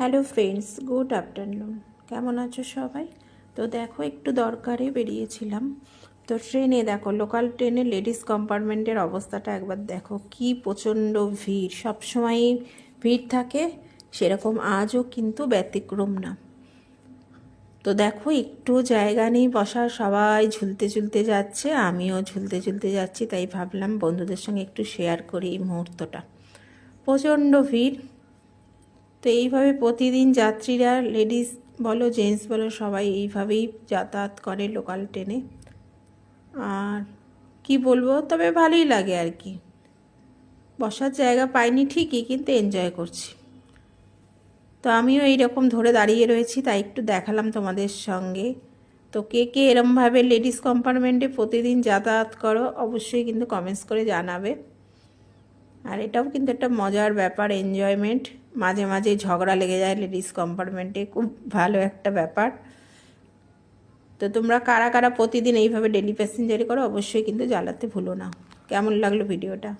Hello friends, good afternoon. কেমন আছো সবাই? তো দেখো, একটু দরকারে বেরিয়েছিলাম। তো ট্রেনে দেখো লোকাল ট্রেনে লেডিস কম্পার্টমেন্টের অবস্থাটা একবার দেখো। কি প্রচণ্ড ভিড়। সবসময়ই ভিড় থাকে, সেরকম আজও কিন্তু ব্যতিক্রম না। তো দেখো, একটু জায়গা নেই বসার, সবাই ঝুলতে ঝুলতে যাচ্ছে, আমিও ঝুলতে ঝুলতে যাচ্ছি, তাই ভাবলাম বন্ধুদের সঙ্গে একটু শেয়ার করি এই মুহূর্তটা। প্রচণ্ড ভিড়। তো এইভাবে প্রতিদিন যাত্রীরা লেডিস বলো জেন্টস বলো, সবাই এইভাবেই যাতায়াত করে লোকাল ট্রেনে আর কি বলব, তবে ভালোই লাগে আর কি। বসার জায়গা পাইনি ঠিকই, কিন্তু এনজয় করছি। তো আমিও এইরকম ধরে দাঁড়িয়ে রয়েছি, তাই একটু দেখালাম তোমাদের সঙ্গে। তো কে কে এরমভাবে লেডিস কম্পার্টমেন্টে প্রতিদিন যাতায়াত করো, অবশ্যই কিন্তু কমেন্টস করে জানাবে। আর এটাও কিন্তু একটা মজার ব্যাপার এনজয়মেন্ট মাঝে মাঝে ঝগড়া লেগে যায় লেডিস কম্পার্টমেন্টে খুব ভালো একটা ব্যাপার। তো তোমরা কারা কারা প্রতিদিন এইভাবে ডেলি প্যাসেঞ্জারি করো, অবশ্যই কিন্তু জ্বালাতে ভুলো না। কেমন লাগল ভিডিওটা